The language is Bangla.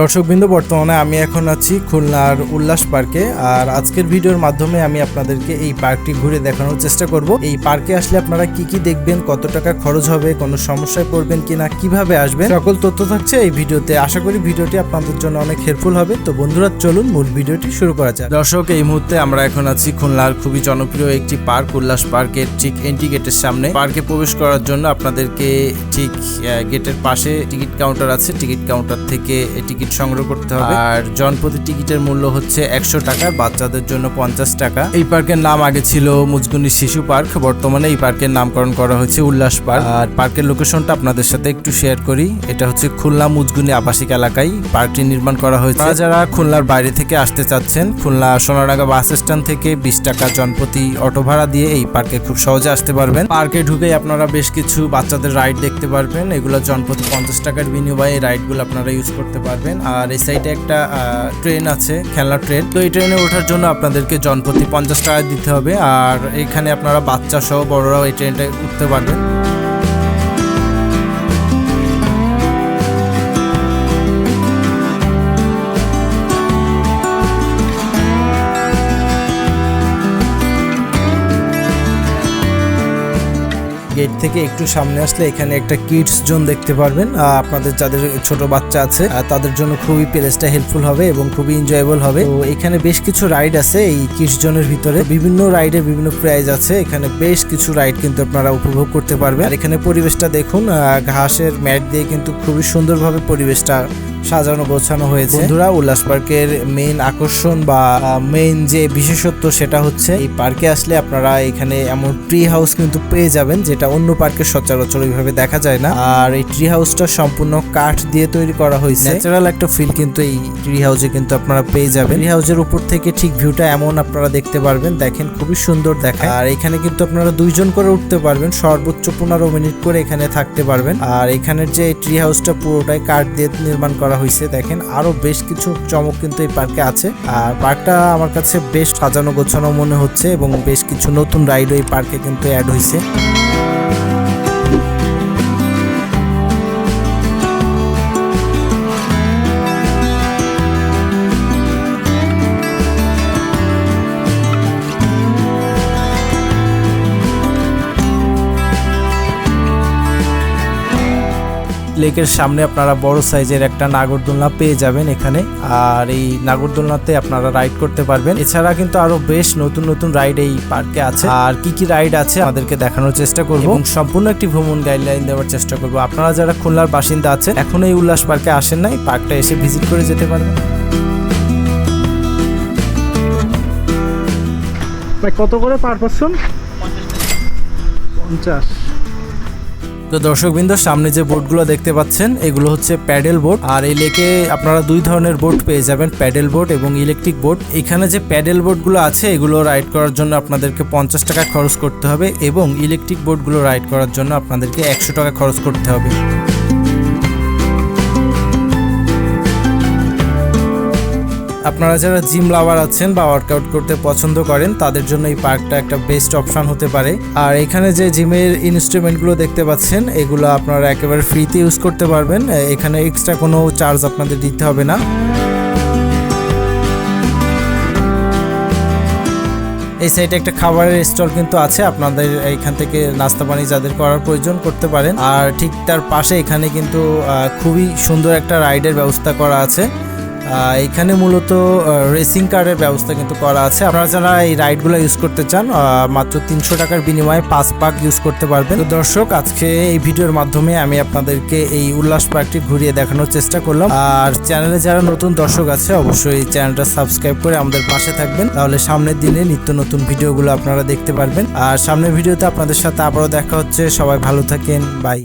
দর্শকবৃন্দ, বর্তমানে আমি এখন আছি খুলনার উল্লাস পার্কে আর আজকের ভিডিওর মাধ্যমে আমি আপনাদেরকে এই পার্কটি ঘুরে দেখানোর চেষ্টা করব। এই পার্কে আসলে আপনারা কি কি দেখবেন, কত টাকা খরচ হবে, কোনো সমস্যায় পড়বেন কিনা, কীভাবে আসবেন, সকল তথ্য থাকছে এই ভিডিওতে। আশা করি ভিডিওটি আপনাদের জন্য অনেক হেল্পফুল হবে। তো বন্ধুরা, চলুন মূল ভিডিওটি শুরু করা যাক। দর্শক, এই মুহূর্তে আমরা এখন আছি খুলনার খুবই জনপ্রিয় একটি পার্ক, উল্লাস পার্কের ঠিক এন্ট্রি গেটের সামনে। পার্কে প্রবেশ করার জন্য আপনাদেরকে ঠিক গেটের পাশে টিকিট কাউন্টার আছে। টিকিট কাউন্টার থেকে টিকিট সংগ্রহ করতে হবে। আর জনপ্রতি টিকিটের মূল্য হচ্ছে একশো টাকা বাচ্চাদের জন্য পঞ্চাশ টাকা। এই পার্কের নাম আগে ছিল মুজগুনি শিশু পার্ক বর্তমানে এই পার্কের নামকরণ করা হয়েছে উল্লাস পার্ক। আর পার্কের লোকেশনটা আপনাদের সাথে একটু শেয়ার করি। এটা হচ্ছে খুলনা মুজগুনি আবাসিক এলাকায়। পার্কটি নির্মাণ করা হয়েছে। যারা খুলনার বাইরে থেকে আসতে চাচ্ছেন খুলনা সোনারাঙ্গা বাস স্ট্যান্ড থেকে বিশ টাকা জনপ্রতি অটো ভাড়া দিয়ে এই পার্কে খুব সহজে আসতে পারবেন। পার্কে ঢুকে আপনারা বেশ কিছু বাচ্চাদের রাইড দেখতে পারবেন। এগুলো জনপ্রতি পঞ্চাশ টাকার বিনিময়ে এই রাইডগুলো আপনারা ইউজ করতে পারবেন। আর এই সাইডে একটা ট্রেন আছে, খেলনা ট্রেন তো এই ট্রেনে ওঠার জন্য আপনাদেরকে জনপ্রতি পঞ্চাশ টাকা দিতে হবে। আর এখানে আপনারা বাচ্চা সহ বড়রাও এই ট্রেনটা উঠতে পারবেন। গেট থেকে একটু সামনে আসলে এখানে একটা কিডস জোন দেখতে পারবেন। আপনাদের যাদের ছোট বাচ্চা আছে তাদের জন্য খুবই প্লেসটা হেল্পফুল হবে এবং খুবই এনজয়েবল হবে। তো এখানে বেশ কিছু রাইড আছে এই কিডস জোনের ভিতরে। বিভিন্ন রাইডের বিভিন্ন প্রাইজ আছে। এখানে বেশ কিছু রাইড কিন্তু আপনারা উপভোগ করতে পারবেন। আর এখানে পরিবেশটা দেখুন ঘাসের ম্যাট দিয়ে কিন্তু খুবই সুন্দরভাবে পরিবেশটা সাজানো গোছানো হয়েছে। বন্ধুরা, উল্লাস পার্কের মেইন আকর্ষণ বা মেইন যে বিশেষত্ব সেটা হচ্ছে, এই পার্কে আসলে আপনারা এখানে এমন ট্রি হাউস কিন্তু পেয়ে যাবেন, যেটা অন্য পার্কে সচরাচর ওইভাবে দেখা যায় না। আর এই ট্রি হাউসটা সম্পূর্ণ কাঠ দিয়ে তৈরি করা হয়েছে। ন্যাচারাল একটা ফিল কিন্তু এই ট্রি হাউসে কিন্তু আপনারা পেয়ে যাবেন। ট্রি হাউসের উপর থেকে ঠিক ভিউটা এমন আপনারা দেখতে পারবেন, দেখেন খুবই সুন্দর দেখায়। আর এখানে কিন্তু আপনারা দুইজন করে উঠতে পারবেন, সর্বোচ্চ পনেরো মিনিট করে এখানে থাকতে পারবেন। আর এখানের যে ট্রি হাউসটা পুরোটাই কাঠ দিয়ে নির্মাণ করা হয়েছে। দেখেন, আরও বেশ কিছু চমক কিন্তু এই পার্কে আছে। আর পার্কটা আমার কাছে বেশ সাজানো গোছানো মনে হচ্ছে এবং বেশ কিছু নতুন রাইডও এই পার্কে কিন্তু অ্যাড হয়েছে। লেকের সামনে আপনারা বড় সাইজের একটা নাগরদোলনা পেয়ে যাবেন এখানে। আর এই নাগরদোলনাতে আপনারা রাইড করতে পারবেন। এছাড়া কিন্তু আরও বেশ নতুন নতুন রাইড এই পার্কে আছে। আর কি কি রাইড আছে আমাদেরকে দেখানোর চেষ্টা করব। এবং সম্পূর্ণ একটি ভ্রমণ গাইডলাইন দেওয়ার চেষ্টা করব। আপনারা যারা খুলনার বাসিন্দা আছেন এখন এই উল্লাস পার্কে আসেন নাই পার্কটা এসে ভিজিট করে যেতে পারবেন। কত করে পার পারসন? পঞ্চাশ। তো দর্শকবৃন্দ, সামনে যে বোটগুলো দেখতে পাচ্ছেন, এগুলো হচ্ছে প্যাডেল বোর্ড। আর এই লেকে আপনারা দুই ধরনের বোর্ড পেয়ে যাবেন, প্যাডেল বোর্ড এবং ইলেকট্রিক বোর্ড। এখানে যে প্যাডেল বোটগুলো আছে, এগুলো রাইড করার জন্য আপনাদেরকে পঞ্চাশ টাকা খরচ করতে হবে এবং ইলেকট্রিক বোটগুলো রাইড করার জন্য আপনাদেরকে একশো টাকা খরচ করতে হবে। আপনারা যারা জিম লাভার আছেন বা ওয়ার্কআউট করতে পছন্দ করেন, তাদের জন্য এই পার্কটা একটা বেস্ট অপশন হতে পারে। আর এখানে যে জিমের ইনস্ট্রুমেন্টগুলো দেখতে পাচ্ছেন, এগুলো আপনারা একেবারে ফ্রিতে ইউজ করতে পারবেন। এখানে এক্সট্রা কোনো চার্জ আপনাদের দিতে হবে না। এই সাইডে একটা খাবারের স্টল কিন্তু আছে। আপনাদের এইখান থেকে নাস্তা পানি যাদের করার প্রয়োজন করতে পারেন। আর ঠিক তার পাশে এখানে কিন্তু খুবই সুন্দর একটা রাইডের ব্যবস্থা করা আছে। এখানে মূলত রেসিং কারের ব্যবস্থা কিন্তু করা আছে। আপনারা যারা এই রাইডগুলো ইউজ করতে চান মাত্র তিনশো টাকার বিনিময়ে পাঁচ পাক ইউজ করতে পারবেন। তো দর্শক, আজকে এই ভিডিওর মাধ্যমে আমি আপনাদেরকে এই উল্লাস পার্কটি ঘুরিয়ে দেখানোর চেষ্টা করলাম। আর চ্যানেলে যারা নতুন দর্শক আছে, অবশ্যই চ্যানেলটা সাবস্ক্রাইব করে আমাদের পাশে থাকবেন। তাহলে সামনের দিনে নিত্য নতুন ভিডিওগুলো আপনারা দেখতে পারবেন। আর সামনের ভিডিওতে আপনাদের সাথে আবারও দেখা হচ্ছে। সবাই ভালো থাকেন। বাই